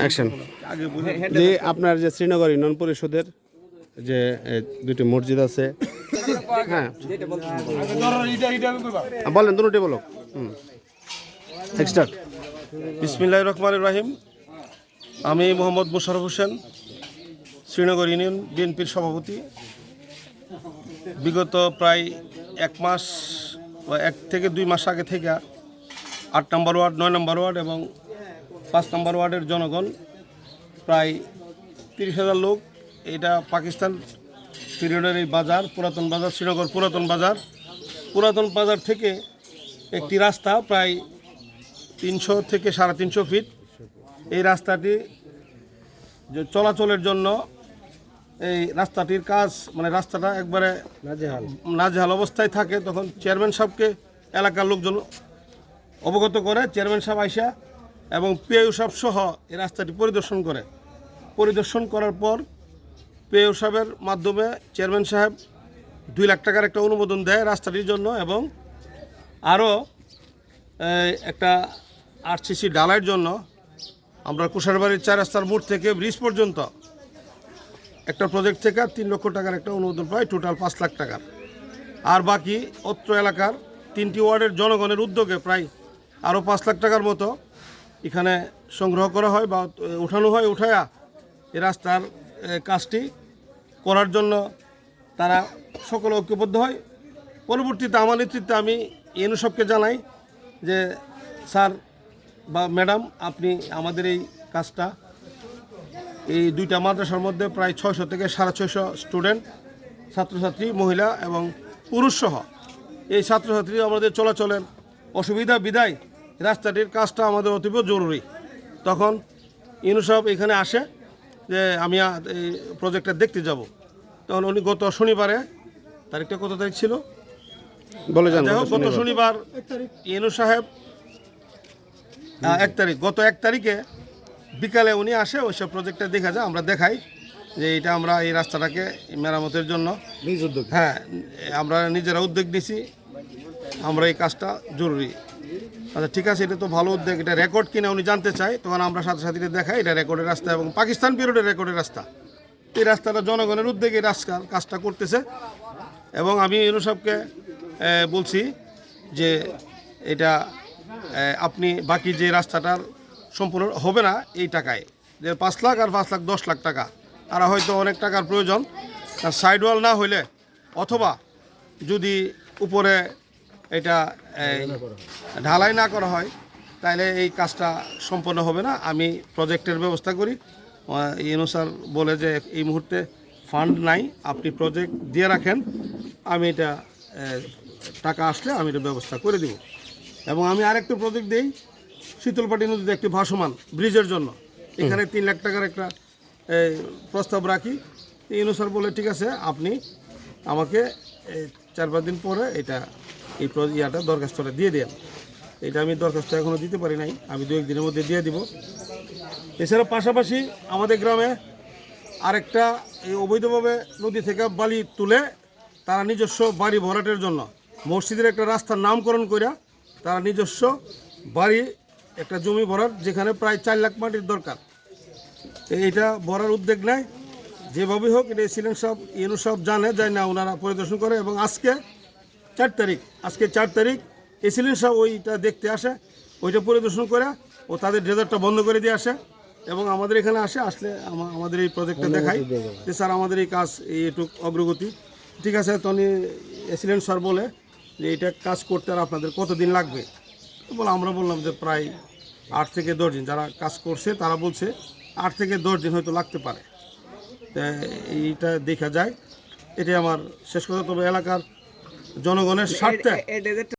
Action আগে যে আপনার যে শ্রীনগর ইউনিয়ন পরিষদের যে দুটি মসজিদ আছে। হ্যাঁ। বলেন দুটি বলো হুম। স্টার্ট বিসমিল্লাহ রহমান রাহিম। আমি মোহাম্মদ মোশারফ হোসেন শ্রীনগর ইউনিয়ন বিএনপির সভাপতি। বিগত প্রায় এক মাস বা এক থেকে দুই মাস আগে থেকে আট নম্বর ওয়ার্ড নয় নম্বর ওয়ার্ড এবং পাঁচ নম্বর ওয়ার্ডের জনগণ প্রায় তিরিশ হাজার লোক। এটা পাকিস্তান পিরিয়ডের এই বাজার পুরাতন বাজার শ্রীনগর পুরাতন বাজার। পুরাতন বাজার থেকে একটি রাস্তা প্রায় তিনশো থেকে সাড়ে তিনশো ফিট। এই রাস্তাটি যে চলাচলের জন্য এই রাস্তাটির কাজ মানে রাস্তাটা একবারে নাজেহাল। অবস্থায় থাকে। তখন চেয়ারম্যান সাহেবকে এলাকার লোকজন অবগত করে। চেয়ারম্যান সাহেব আইসা এবং সাহেব সহ এই রাস্তাটি পরিদর্শন করে। পরিদর্শন করার পর পিআইউ সাহেবের মাধ্যমে চেয়ারম্যান সাহেব দুই লাখ টাকার একটা অনুমোদন দেয় রাস্তাটির জন্য এবং আরও একটা আরসিসি ডালাইয়ের জন্য আমরা কুষারবাড়ির চার রাস্তার মোড় থেকে ব্রিজ পর্যন্ত একটা প্রজেক্ট থেকে তিন লক্ষ টাকার একটা অনুমোদন পাই টোটাল পাঁচ লাখ টাকার। আর বাকি অত্র এলাকার তিনটি ওয়ার্ডের জনগণের উদ্যোগে প্রায় আরও পাঁচ লাখ টাকার মতো এখানে সংগ্রহ করা হয় বা উঠানো হয়, উঠায়া এ রাস্তার কাজটি করার জন্য তারা সকলে ঐক্যবদ্ধ হয়। পরবর্তীতে আমার নেতৃত্বে আমি এনু সবকে জানাই যে, স্যার বা ম্যাডাম, আপনি আমাদের এই কাজটা, এই দুইটা মাদ্রাসার মধ্যে প্রায় ছয়শো থেকে সাড়ে ছয়শো স্টুডেন্ট, ছাত্রছাত্রী, মহিলা এবং পুরুষসহ এই ছাত্রছাত্রী আমাদের চলাচলের অসুবিধা, বিদায় রাস্তাটির কাজটা আমাদের অতীব জরুরি। তখন ইউনুসব এখানে আসে যে আমি এই প্রজেক্টটা দেখতে যাব। তখন উনি গত শনিবারে তারিখটা কত তারিখ ছিল? বলে যান গত শনিবার। ইনু সাহেব এক তারিখ গত এক তারিখে বিকালে উনি আসে ওইসব প্রজেক্টটা দেখা যায় আমরা দেখাই যে এটা আমরা এই রাস্তাটাকে মেরামতের জন্য নিজ উদ্যোগ। হ্যাঁ আমরা নিজেরা উদ্যোগ নিছি। আমরা এই কাজটা জরুরি। আচ্ছা ঠিক আছে, এটা তো ভালো উদ্যোগ এটা রেকর্ড কিনা উনি জানতে চায়, তখন আমরা সাথে সাথে দেখাই, এটা রেকর্ডের রাস্তা এবং পাকিস্তান পিরিয়ডের রেকর্ডের রাস্তা। এই রাস্তাটা জনগণের উদ্যোগে রাস্তা কাজটা করতেছে। এবং আমি ইনু সাহেবকে বলছি যে এটা আপনি বাকি যে রাস্তাটার সম্পূর্ণ হবে না এই টাকায়। যে পাঁচ লাখ আর পাঁচ লাখ, দশ লাখ টাকা আর হয়তো অনেক টাকার প্রয়োজন। সাইড ওয়াল না হইলে, অথবা যদি উপরে এটা ঢালাই না করা হয় তাহলে এই কাজটা সম্পন্ন হবে না। আমি প্রজেক্টের ব্যবস্থা করি। ইনু স্যার বলে যে এই মুহূর্তে ফান্ড নাই আপনি প্রজেক্ট দিয়ে রাখেন। আমি এটা টাকা আসলে আমি এটা ব্যবস্থা করে দিব। এবং আমি আরেকটা প্রজেক্ট দিই শীতলপাটি নদীতে একটি ভাসমান ব্রিজের জন্য। এখানে তিন লাখ টাকার একটা প্রস্তাব রাখি। ইনু স্যার বলে ঠিক আছে আপনি আমাকে চার পাঁচ দিন পরে এটা এই ইয়াটা দরখাস্তটা দিয়ে দেন। এটা আমি দরখাস্ত এখনও দিতে পারি নাই, আমি দু একদিনের মধ্যে দিয়ে দিব। এছাড়া পাশাপাশি আমাদের গ্রামে আরেকটা এই অবৈধভাবে নদী থেকে বালি তুলে তারা নিজস্ব বাড়ি ভরাটের জন্য মসজিদের একটা রাস্তার নামকরণ কইরা তারা নিজস্ব বাড়ি, একটা জমি ভরার, যেখানে প্রায় চার লাখ মাটির দরকার। এইটা ভরার উদ্যোগ নেয়। যেভাবেই হোক, এটা সিলেন সব ইনু সব জানে যায় না ওনারা পরিদর্শন করে এবং আজকে চার তারিখ আজকে চার তারিখ এসিলেন সব ওইটা দেখতে আসে ওইটা পরিদর্শন করে ও তাদের ড্রেজারটা বন্ধ করে দিয়ে আসে এবং আমাদের এখানে আসে আসলে আমাদের এই প্রজেক্টটা দেখাই যে স্যার আমাদের এই কাজ এই একটু অগ্রগতি। ঠিক আছে তনি এসিলেন্ট স্যার বলে যে এটা কাজ করতে আর আপনাদের কতদিন লাগবে? বলে আমরা বললাম যে প্রায় আট থেকে দশ দিন। যারা কাজ করছে তারা বলছে আট থেকে দশ দিন হয়তো লাগতে পারে। এইটা দেখা যায়। এটাই আমার শেষ কথা। তবে এলাকার জনগণের স্বার্থে।